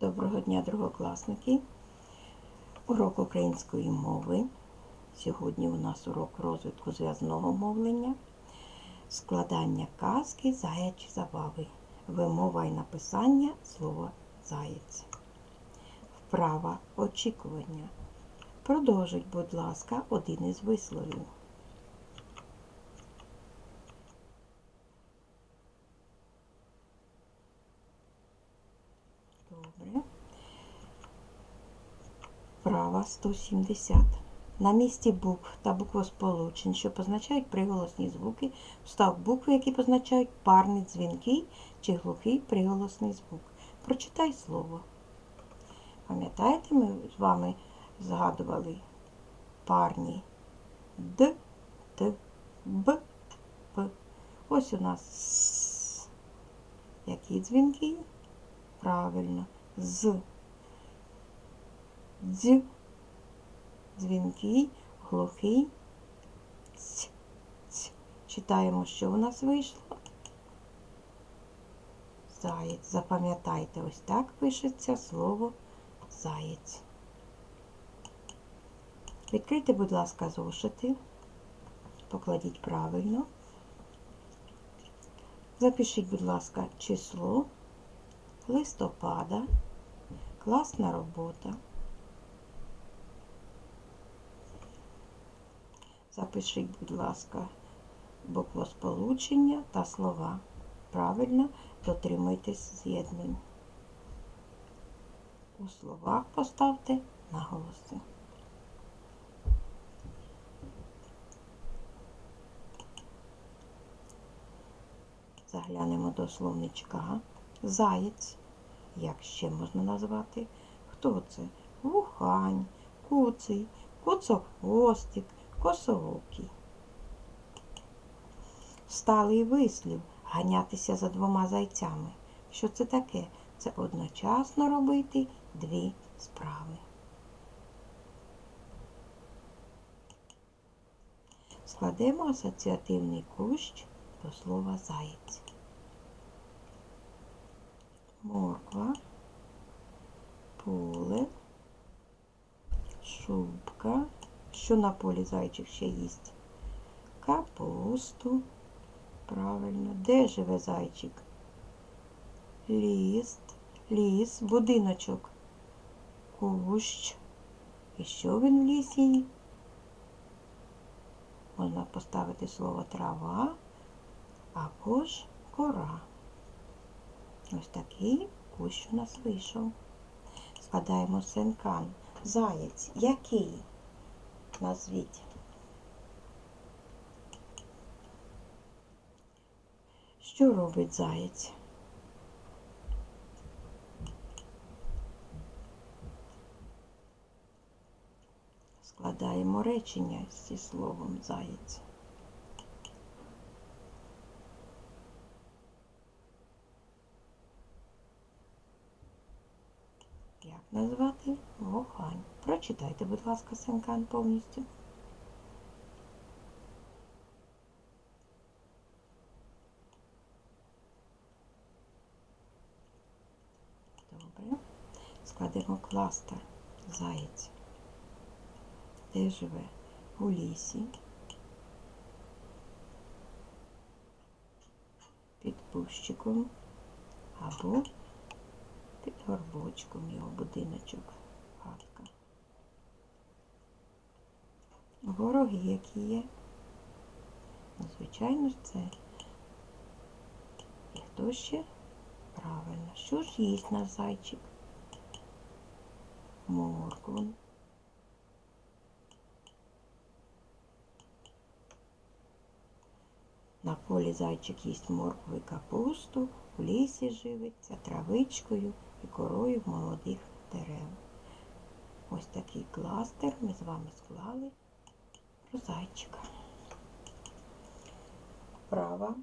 Доброго дня, другокласники. Урок української мови. Сьогодні у нас урок розвитку зв'язного мовлення, складання казки, заячі забави, вимова і написання слова заєць. Вправа очікування. Продовжіть, будь ласка, один із висловів. Добре. Права 170. На місці букв та буквосполучень, що позначають приголосні звуки, встав букви, які позначають парні дзвінки чи глухий приголосний звук. Прочитай слово. Пам'ятаєте, ми з вами згадували парні Д, Т, Б, П. Ось у нас С. Які дзвінки? Правильно. З. Дз. Дзвінкий, глухий. Ць. Ць. Читаємо, що у нас вийшло. Заєць. Запам'ятайте, ось так пишеться слово заєць. Відкрийте, будь ласка, зошити. Покладіть правильно. Запишіть, будь ласка, число листопада. Класна робота. Запишіть, будь ласка, буквосполучення та слова. Правильно дотримуйтесь з'єднань. У словах поставте наголоси. Заглянемо до словничка. Заєць. Як ще можна назвати? Хто це? Вухань, куций, куцохвостик, косоокий. Сталий вислів ганятися за двома зайцями. Що це таке? Це одночасно робити дві справи. Складемо асоціативний кущ до слова заєць. Морква, поле, шубка. Що на полі зайчик ще їсть? Капусту. Правильно. Де живе зайчик? Ліс, ліс, будиночок, кущ. І що він в лісі? Можна поставити слово трава або ж кора. Ось такий кущ у нас вийшов. Складаємо сенкан. Заєць. Який? Назвіть. Що робить заєць? Складаємо речення зі словом заєць. Як назвати вохань? Прочитайте, будь ласка, сенкан повністю. Добре. Складемо кластер заєць. Де живе? У лісі. Під кущиком або під горбочком його будиночок, хатка. Вороги, які є. Ну, Звичайно ж, це. І хто ще? Правильно. Що ж їсть наш зайчик? Моркву. На полі зайчик їсть моркву і капусту, у лісі живиться травичкою і корою молодих дерев. Ось такий кластер ми з вами склали про зайчика. Права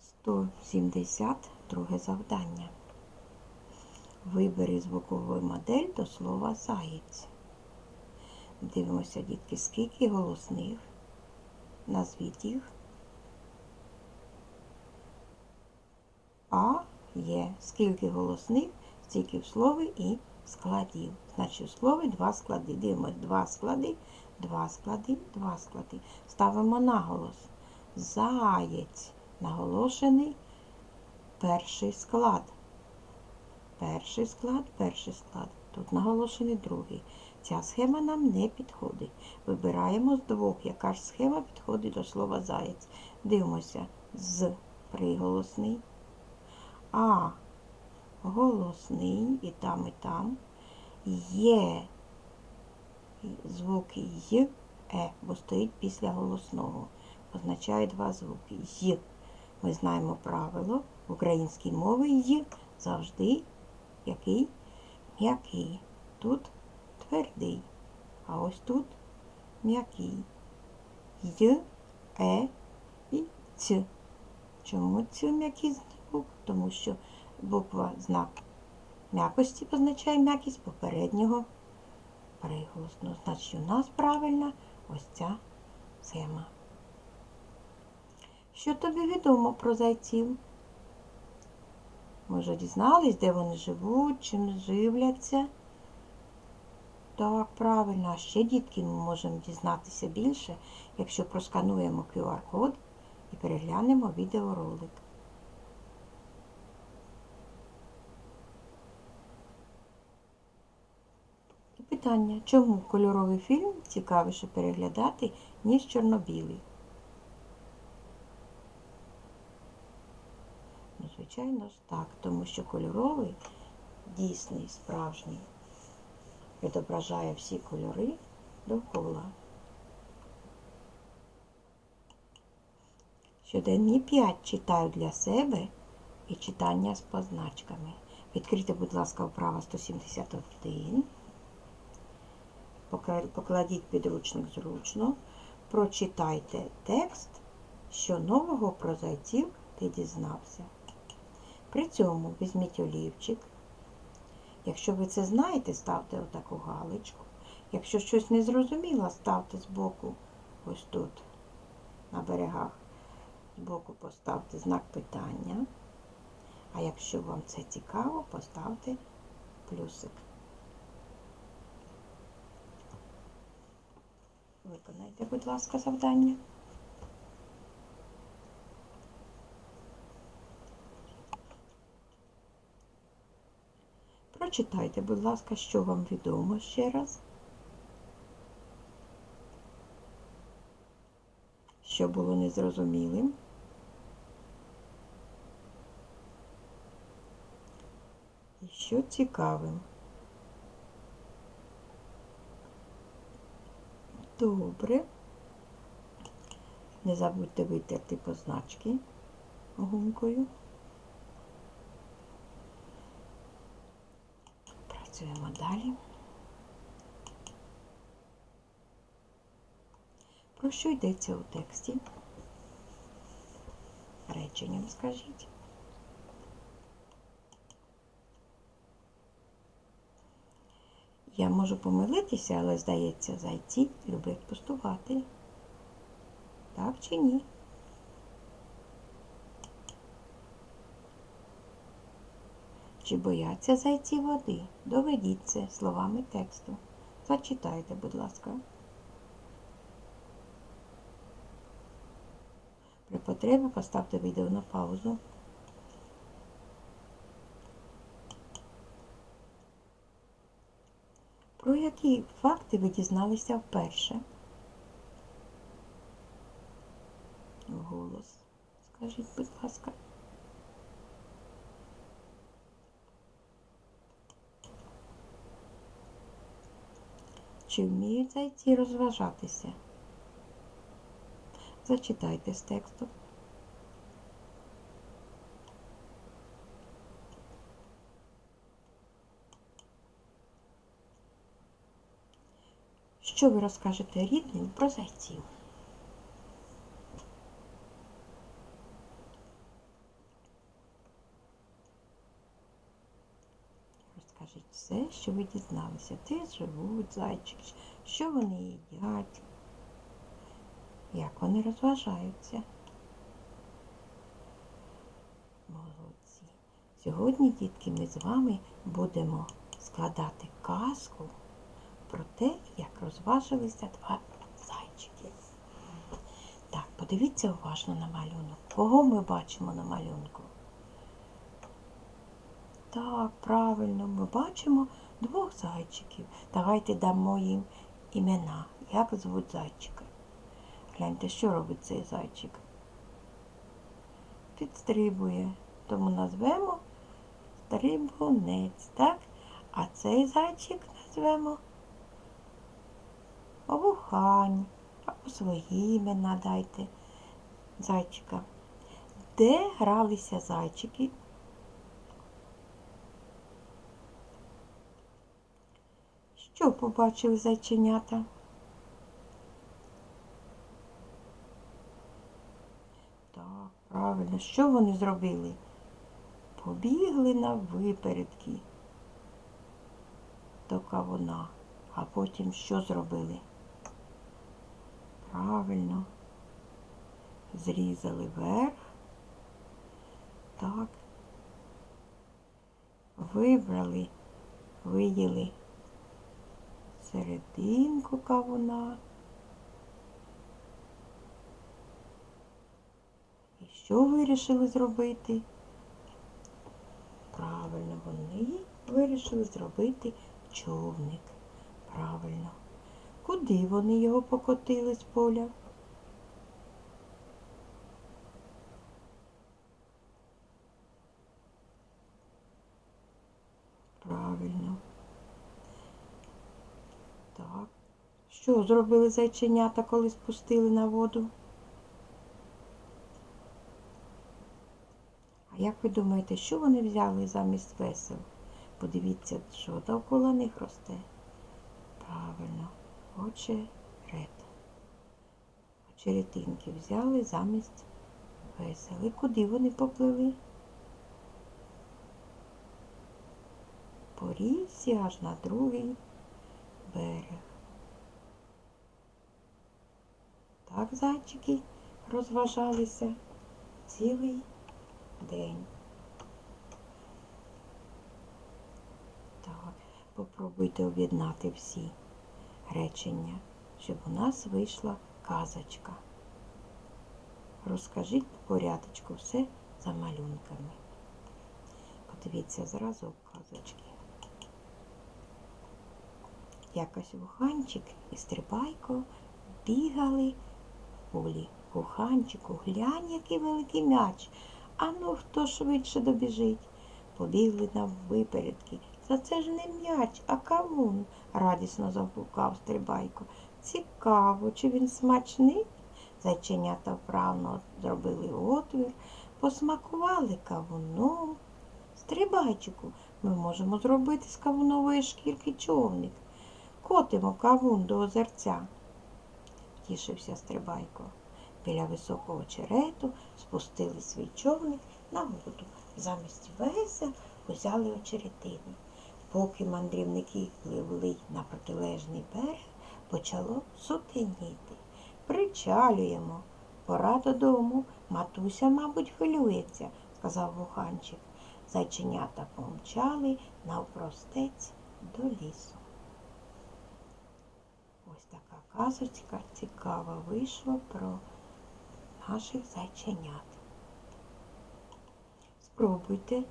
172 завдання. Вибери звукову модель до слова заєць. Дивимося, дітки, скільки голосних. Назвіть їх. А є. Скільки голосних стільки в слові і складів. Значить, в слові два склади. Дивимось, два склади, два склади, два склади. Ставимо наголос. Заєць. Наголошений перший склад. Перший склад, перший склад. Тут наголошений другий. Ця схема нам не підходить. Вибираємо з двох, яка ж схема підходить до слова заєць. Дивимося з приголосний, а голосний і там, і там. Є звуки й, е, бо стоїть після голосного. Означає два звуки. Й. Ми знаємо правило в українській мові й завжди який м'який. Тут твердий, а ось тут м'який. Й, е і ц. Чому ц м'який звук? Тому що буква знак м'якості позначає м'якість попереднього приголосного. Значить, у нас правильна ось ця схема. Що тобі відомо про зайців? Ми вже дізнались, де вони живуть, чим живляться. Так, правильно, а ще дітки ми можемо дізнатися більше, якщо проскануємо QR-код і переглянемо відеоролик. Питання, чому кольоровий фільм цікавіше переглядати, ніж чорно-білий? Ну, звичайно ж так, тому що кольоровий дійсний, справжній, відображає всі кольори довкола. Щоденні 5 читаю для себе і читання з позначками. Відкрийте, будь ласка, вправа 171. Покла- Покладіть підручник зручно. Прочитайте текст, що нового про зайців ти дізнався. При цьому візьміть олівчик. Якщо ви це знаєте, ставте отаку галочку. Якщо щось не зрозуміло, ставте збоку ось тут, на берегах. Збоку поставте знак питання. А якщо вам це цікаво, поставте плюсик. Виконайте, будь ласка, завдання. Прочитайте, будь ласка, що вам відомо ще раз. Що було незрозумілим. І що цікавим. Добре. Не забудьте витерти позначки гумкою. Працюємо далі. Про що йдеться у тексті? Реченням скажіть. Я можу помилитися, але здається, зайці люблять пустувати. Так чи ні? Чи бояться зайці води? Доведіть це словами тексту. Зачитайте, будь ласка. При потребі поставте відео на паузу. Про які факти ви дізналися вперше? Голос. Скажіть, будь ласка. Чи вміють зайці розважатися? Зачитайте з тексту. Що ви розкажете рідним про зайців? Розкажіть все, що ви дізналися. Де живуть зайчики, що вони їдять, як вони розважаються. Молодці. Сьогодні, дітки, ми з вами будемо складати казку про те, як розважилися два зайчики. Так, подивіться уважно на малюнок. Кого ми бачимо на малюнку? Так, правильно, ми бачимо двох зайчиків. Давайте дамо їм імена. Як звуть зайчика? Гляньте, що робить цей зайчик? Підстрибує. Тому назвемо стрибунець, так? А цей зайчик назвемо Овухань. Або свої імена дайте зайчика. Де гралися зайчики? Що побачили зайченята? Так, правильно, що вони зробили? Побігли на випередки до кавуна, а потім що зробили? Правильно, зрізали верх, так, вибрали, виїли серединку кавуна. І що вирішили зробити? Правильно, вони вирішили зробити човник. Правильно. Куди вони його покотили з поля? Правильно. Так. Що зробили зайченята, коли спустили на воду? А як ви думаєте, що вони взяли замість весел? Подивіться, що довкола них росте. Правильно, очерет. Очеретинки взяли замість весел. І куди вони поплили? По річці аж на другий берег. Так зайчики розважалися цілий день. Так, попробуйте об'єднати всі речення, щоб у нас вийшла казочка. Розкажіть по порядочку все за малюнками. Подивіться зразок казочки. Якось вуханчик і стрибайко бігали в полі. Вуханчику, глянь, який великий м'яч. А ну хто швидше добіжить. Побігли на випередки. Та це ж не м'яч, а кавун, радісно загукав стрибайко. Цікаво, чи він смачний? Зайченята вправно зробили отвір, посмакували кавуном. Стрибайчику, ми можемо зробити з кавунової шкірки човник. Котимо кавун до озерця, втішився стрибайко. Біля високого черету спустили свій човник на воду. Замість весел узяли очеретини. Поки мандрівники пливли на протилежний берег, почало сутеніти. Причалюємо. Пора додому. Матуся, мабуть, хвилюється, сказав вуханчик. Зайченята помчали навпростець до лісу. Ось така казочка цікава вийшла про наших зайченят. Спробуйте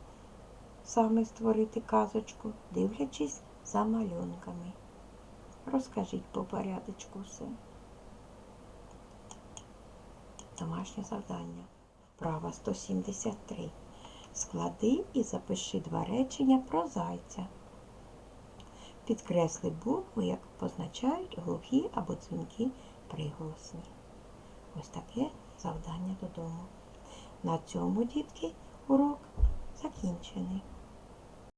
саме створити казочку, дивлячись за малюнками. Розкажіть по порядочку все. Домашнє завдання. Вправа 173. Склади і запиши два речення про зайця. Підкресли букви, як позначають глухі або дзвінкі приголосні. Ось таке завдання додому. На цьому, дітки, урок закінчений.